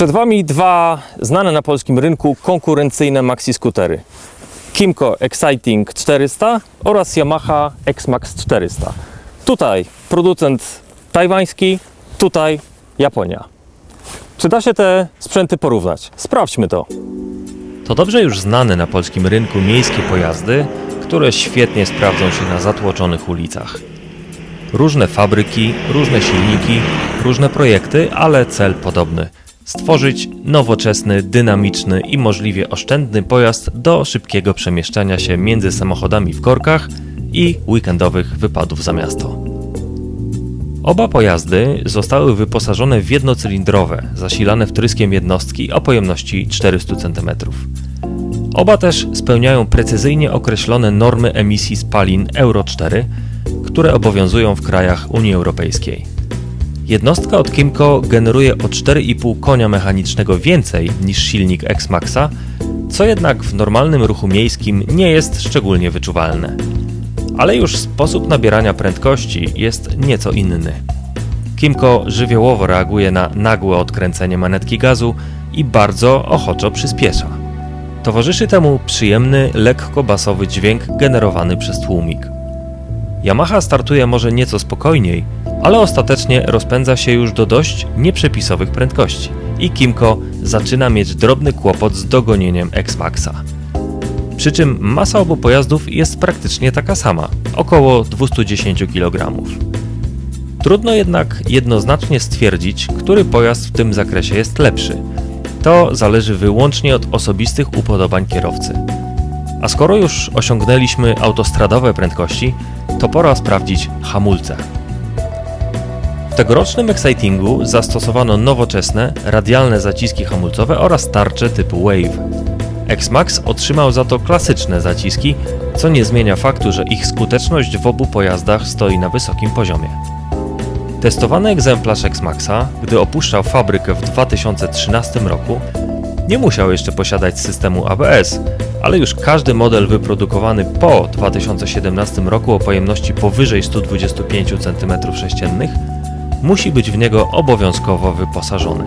Przed Wami dwa znane na polskim rynku konkurencyjne maxi skutery. Kimco Exciting 400 oraz Yamaha X-Max 400. Tutaj producent tajwański, tutaj Japonia. Czy da się te sprzęty porównać? Sprawdźmy to. To dobrze już znane na polskim rynku miejskie pojazdy, które świetnie sprawdzą się na zatłoczonych ulicach. Różne fabryki, różne silniki, różne projekty, ale cel podobny. Stworzyć nowoczesny, dynamiczny i możliwie oszczędny pojazd do szybkiego przemieszczania się między samochodami w korkach i weekendowych wypadów za miasto. Oba pojazdy zostały wyposażone w jednocylindrowe, zasilane wtryskiem jednostki o pojemności 400 cm. Oba też spełniają precyzyjnie określone normy emisji spalin Euro 4, które obowiązują w krajach Unii Europejskiej. Jednostka od Kimco generuje o 4,5 konia mechanicznego więcej niż silnik X-Maxa, co jednak w normalnym ruchu miejskim nie jest szczególnie wyczuwalne. Ale już sposób nabierania prędkości jest nieco inny. Kimco żywiołowo reaguje na nagłe odkręcenie manetki gazu i bardzo ochoczo przyspiesza. Towarzyszy temu przyjemny, lekko basowy dźwięk generowany przez tłumik. Yamaha startuje może nieco spokojniej, ale ostatecznie rozpędza się już do dość nieprzepisowych prędkości i Kimco zaczyna mieć drobny kłopot z dogonieniem X-Maxa. Przy czym masa obu pojazdów jest praktycznie taka sama, około 210 kg. Trudno jednak jednoznacznie stwierdzić, który pojazd w tym zakresie jest lepszy. To zależy wyłącznie od osobistych upodobań kierowcy. A skoro już osiągnęliśmy autostradowe prędkości, to pora sprawdzić hamulce. W tegorocznym Excitingu zastosowano nowoczesne, radialne zaciski hamulcowe oraz tarcze typu Wave. X-Max otrzymał za to klasyczne zaciski, co nie zmienia faktu, że ich skuteczność w obu pojazdach stoi na wysokim poziomie. Testowany egzemplarz X-Maxa, gdy opuszczał fabrykę w 2013 roku, nie musiał jeszcze posiadać systemu ABS, ale już każdy model wyprodukowany po 2017 roku o pojemności powyżej 125 cm3 musi być w niego obowiązkowo wyposażony.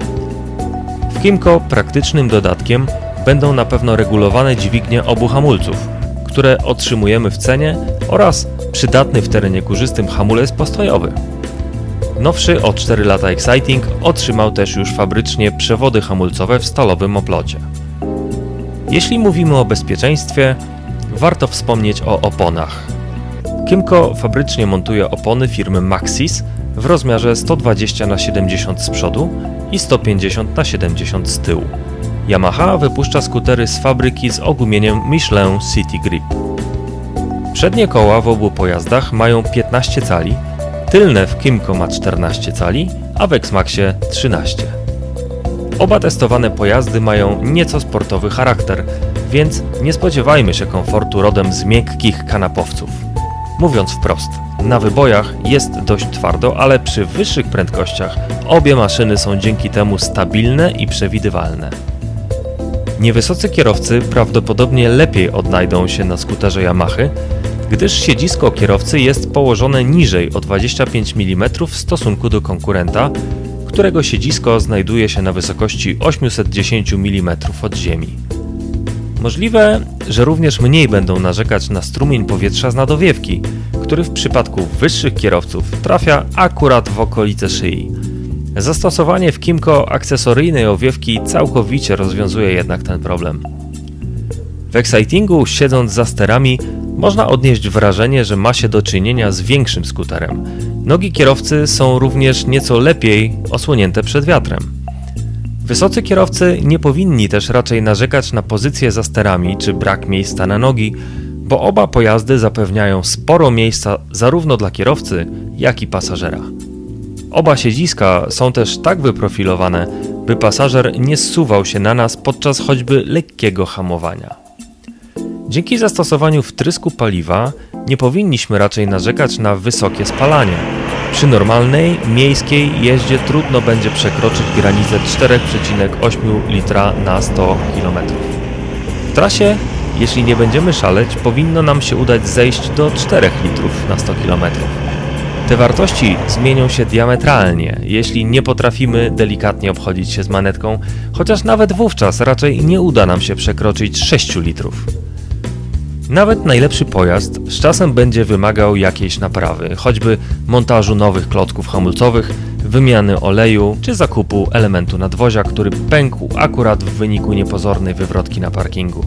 W Kimco praktycznym dodatkiem będą na pewno regulowane dźwignie obu hamulców, które otrzymujemy w cenie oraz przydatny w terenie górzystym hamulec postojowy. Nowszy o 4 lata Exciting otrzymał też już fabrycznie przewody hamulcowe w stalowym oplocie. Jeśli mówimy o bezpieczeństwie, warto wspomnieć o oponach. Kimco fabrycznie montuje opony firmy Maxis w rozmiarze 120 na 70 z przodu i 150 na 70 z tyłu. Yamaha wypuszcza skutery z fabryki z ogumieniem Michelin City Grip. Przednie koła w obu pojazdach mają 15 cali, tylne w Kimco ma 14 cali, a w X-Maxie 13. Oba testowane pojazdy mają nieco sportowy charakter, więc nie spodziewajmy się komfortu rodem z miękkich kanapowców. Mówiąc wprost, na wybojach jest dość twardo, ale przy wyższych prędkościach obie maszyny są dzięki temu stabilne i przewidywalne. Niewysocy kierowcy prawdopodobnie lepiej odnajdą się na skuterze Yamahy, gdyż siedzisko kierowcy jest położone niżej o 25 mm w stosunku do konkurenta, którego siedzisko znajduje się na wysokości 810 mm od ziemi. Możliwe, że również mniej będą narzekać na strumień powietrza z nadowiewki, który w przypadku wyższych kierowców trafia akurat w okolice szyi. Zastosowanie w Kimco akcesoryjnej owiewki całkowicie rozwiązuje jednak ten problem. W Excitingu, siedząc za sterami, można odnieść wrażenie, że ma się do czynienia z większym skuterem. Nogi kierowcy są również nieco lepiej osłonięte przed wiatrem. Wysocy kierowcy nie powinni też raczej narzekać na pozycję za sterami czy brak miejsca na nogi, bo oba pojazdy zapewniają sporo miejsca zarówno dla kierowcy, jak i pasażera. Oba siedziska są też tak wyprofilowane, by pasażer nie zsuwał się na nas podczas choćby lekkiego hamowania. Dzięki zastosowaniu wtrysku paliwa nie powinniśmy raczej narzekać na wysokie spalanie. Przy normalnej, miejskiej jeździe trudno będzie przekroczyć granicę 4,8 litra na 100 km. W trasie, jeśli nie będziemy szaleć, powinno nam się udać zejść do 4 litrów na 100 km. Te wartości zmienią się diametralnie, jeśli nie potrafimy delikatnie obchodzić się z manetką, chociaż nawet wówczas raczej nie uda nam się przekroczyć 6 litrów. Nawet najlepszy pojazd z czasem będzie wymagał jakiejś naprawy, choćby montażu nowych klocków hamulcowych, wymiany oleju czy zakupu elementu nadwozia, który pękł akurat w wyniku niepozornej wywrotki na parkingu.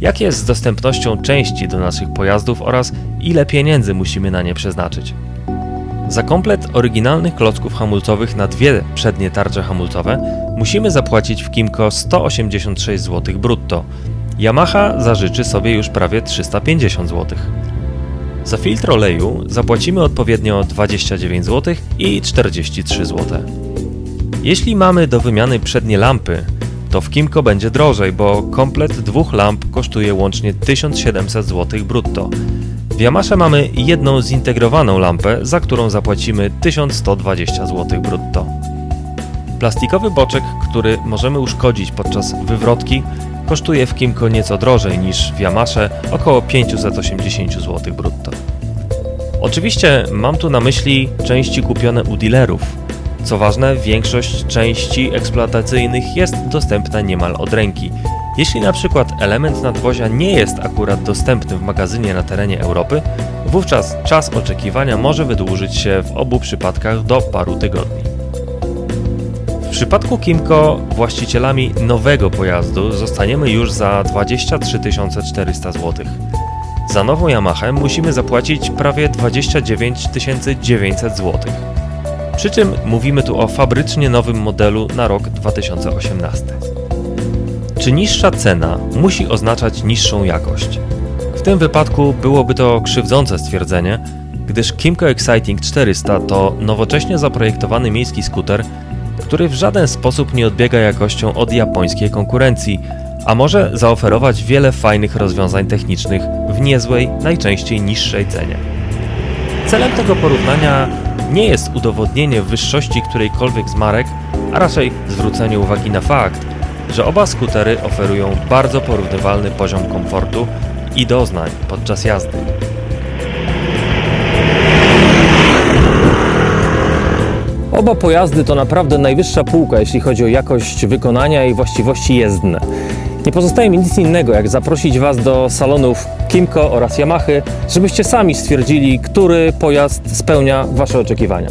Jak jest z dostępnością części do naszych pojazdów oraz ile pieniędzy musimy na nie przeznaczyć? Za komplet oryginalnych klocków hamulcowych na dwie przednie tarcze hamulcowe musimy zapłacić w Kimco 186 zł brutto. Yamaha zażyczy sobie już prawie 350 zł. Za filtr oleju zapłacimy odpowiednio 29 zł i 43 zł. Jeśli mamy do wymiany przednie lampy, to w Kimco będzie drożej, bo komplet dwóch lamp kosztuje łącznie 1700 zł brutto. W Yamasze mamy jedną zintegrowaną lampę, za którą zapłacimy 1120 zł brutto. Plastikowy boczek, który możemy uszkodzić podczas wywrotki, kosztuje w Kimco nieco drożej niż w Yamasze, około 580 zł brutto. Oczywiście mam tu na myśli części kupione u dealerów. Co ważne, większość części eksploatacyjnych jest dostępna niemal od ręki. Jeśli na przykład element nadwozia nie jest akurat dostępny w magazynie na terenie Europy, wówczas czas oczekiwania może wydłużyć się w obu przypadkach do paru tygodni. W przypadku Kimco właścicielami nowego pojazdu zostaniemy już za 23 400 zł. Za nową Yamahę musimy zapłacić prawie 29 900 zł. Przy czym mówimy tu o fabrycznie nowym modelu na rok 2018. Czy niższa cena musi oznaczać niższą jakość? W tym wypadku byłoby to krzywdzące stwierdzenie, gdyż Kimco Exciting 400 to nowocześnie zaprojektowany miejski skuter, który w żaden sposób nie odbiega jakością od japońskiej konkurencji, a może zaoferować wiele fajnych rozwiązań technicznych w niezłej, najczęściej niższej cenie. Celem tego porównania nie jest udowodnienie wyższości którejkolwiek z marek, a raczej zwrócenie uwagi na fakt, że oba skutery oferują bardzo porównywalny poziom komfortu i doznań podczas jazdy. Oba pojazdy to naprawdę najwyższa półka, jeśli chodzi o jakość wykonania i właściwości jezdne. Nie pozostaje mi nic innego, jak zaprosić Was do salonów Kimco oraz Yamahy, żebyście sami stwierdzili, który pojazd spełnia Wasze oczekiwania.